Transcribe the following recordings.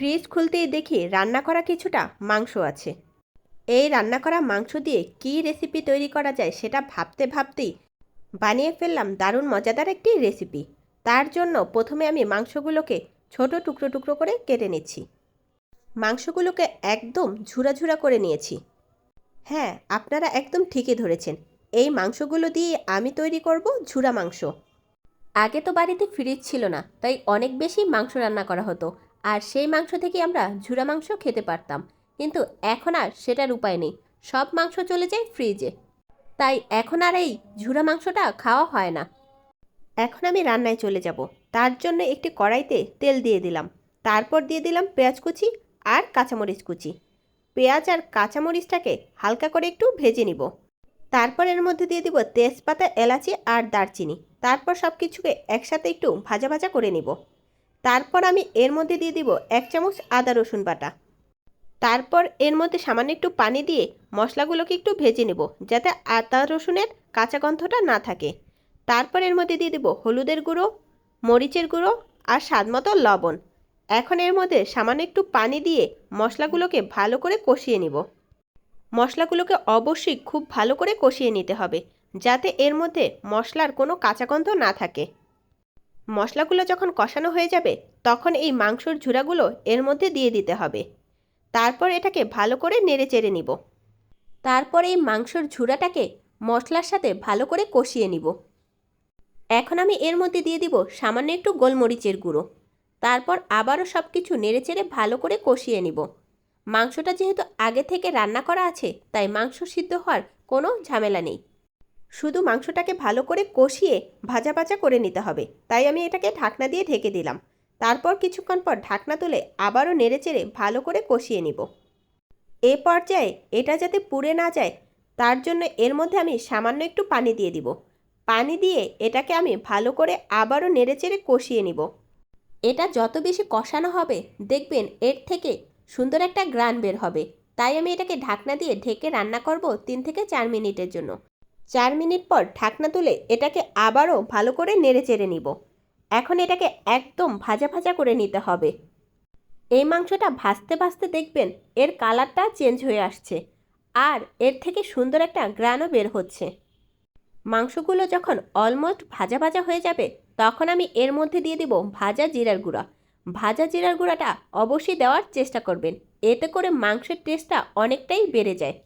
Fridge খুলতেই দেখি রান্না করা কিছুটা মাংস আছে। এই রান্না করা মাংস দিয়ে কী রেসিপি তৈরি করা যায় সেটা ভাবতে ভাবতেই বানিয়ে ফেললাম দারুণ মজাদার একটি রেসিপি তার জন্য প্রথমে আমি মাংসগুলোকে ছোট টুকরো টুকরো করে কেটে নিচ্ছি। মাংসগুলোকে একদম ঝুরা ঝুরা করে নিয়েছি। হ্যাঁ আপনারা একদম ঠিকই ধরেছেন। এই মাংসগুলো দিয়ে আমি তৈরি করব ঝুরা মাংস। আগে তো বাড়িতে ফ্রিজ ছিল না, তাই অনেক বেশি মাংস রান্না করা হতো। আর সেই মাংস থেকে আমরা ঝুরা মাংস খেতে পারতাম। কিন্তু এখন আর সেটার উপায় নেই। সব মাংস চলে যায় ফ্রিজে। তাই এখন আর এই ঝুরা মাংসটা খাওয়া হয় না। এখন আমি রান্নায় চলে যাব। তার জন্য একটি কড়াইতে তেল দিয়ে দিলাম। তারপর দিয়ে দিলাম পেঁয়াজ কুচি আর কাঁচামরিচ কুচি। পেঁয়াজ আর কাঁচামরিচটাকে হালকা করে একটু ভেজে নিব। তারপর এর মধ্যে দিয়ে দিব তেজপাতা, এলাচি আর দারচিনি। তারপর সব কিছুকে একসাথে একটু ভাজা ভাজা করে নিব। তারপর আমি এর মধ্যে দিয়ে দিব এক চামচ আদা রসুন বাটা। তারপর এর মধ্যে সামান্য একটু পানি দিয়ে মশলাগুলোকে একটু ভেজে নেব যাতে আদা রসুনের কাঁচা গন্ধটা না থাকে। তারপর এর মধ্যে দিয়ে দেব হলুদের গুঁড়ো, মরিচের গুঁড়ো আর স্বাদ মতো লবণ। এখন এর মধ্যে সামান্য একটু পানি দিয়ে মশলাগুলোকে ভালো করে কষিয়ে নিব। মশলাগুলোকে অবশ্যই খুব ভালো করে কষিয়ে নিতে হবে যাতে এর মধ্যে মশলার কোনো কাঁচা গন্ধ না থাকে। মশলাগুলো যখন কষানো হয়ে যাবে, তখন এই মাংসর ঝুড়াগুলো এর মধ্যে দিয়ে দিতে হবে। তারপর এটাকে ভালো করে নেড়ে চেড়ে নিব। তারপর এই মাংসর ঝুড়াটাকে মশলার সাথে ভালো করে কষিয়ে নিব। এখন আমি এর মধ্যে দিয়ে দিব সামান্য একটু গোলমরিচের গুঁড়ো। তারপর আবারও সব কিছু নেড়ে চেড়ে ভালো করে কষিয়ে নিব। মাংসটা যেহেতু আগে থেকে রান্না করা আছে, তাই মাংস সিদ্ধ হওয়ার কোনো ঝামেলা নেই। শুধু মাংসটাকে ভালো করে কষিয়ে ভাজা ভাজা করে নিতে হবে। তাই আমি এটাকে ঢাকনা দিয়ে ঢেকে দিলাম। তারপর কিছুক্ষণ পর ঢাকনা তুলে আবারও নেড়েচেড়ে ভালো করে কষিয়ে নিব। এ পর্যায়ে এটা যাতে পুড়ে না যায়, তার জন্য এর মধ্যে আমি সামান্য একটু পানি দিয়ে দিব। পানি দিয়ে এটাকে আমি ভালো করে আবারও নেড়েচেড়ে কষিয়ে নিব। এটা যত বেশি কষানো হবে, দেখবেন এর থেকে সুন্দর একটা গ্রান বের হবে। তাই আমি এটাকে ঢাকনা দিয়ে ঢেকে রান্না করব তিন থেকে চার মিনিটের জন্য। চার মিনিট পর ঢাকনা তুলে এটাকে আবারও ভালো করে নেড়ে চেড়ে নিব। এখন এটাকে একদম ভাজা ভাজা করে নিতে হবে। এই মাংসটা ভাজতে ভাজতে দেখবেন এর কালারটা চেঞ্জ হয়ে আসছে আর এর থেকে সুন্দর একটা গ্রানও বের হচ্ছে। মাংসগুলো যখন অলমোস্ট ভাজা ভাজা হয়ে যাবে, তখন আমি এর মধ্যে দিয়ে দিব ভাজা জিরার গুঁড়া। ভাজা জিরার গুঁড়াটা অবশ্যই দেওয়ার চেষ্টা করবেন। এতে করে মাংসের টেস্টটা অনেকটাই বেড়ে যায়।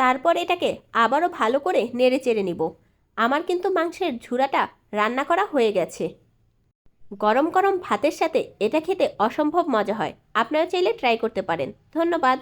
তারপর এটাকে আবারও ভালো করে নেড়ে চেড়ে নিব। আমার কিন্তু মাংসের ঝুড়াটা রান্না করা হয়ে গেছে। গরম গরম ভাতের সাথে এটা খেতে অসম্ভব মজা হয়। আপনারা চাইলে ট্রাই করতে পারেন। ধন্যবাদ।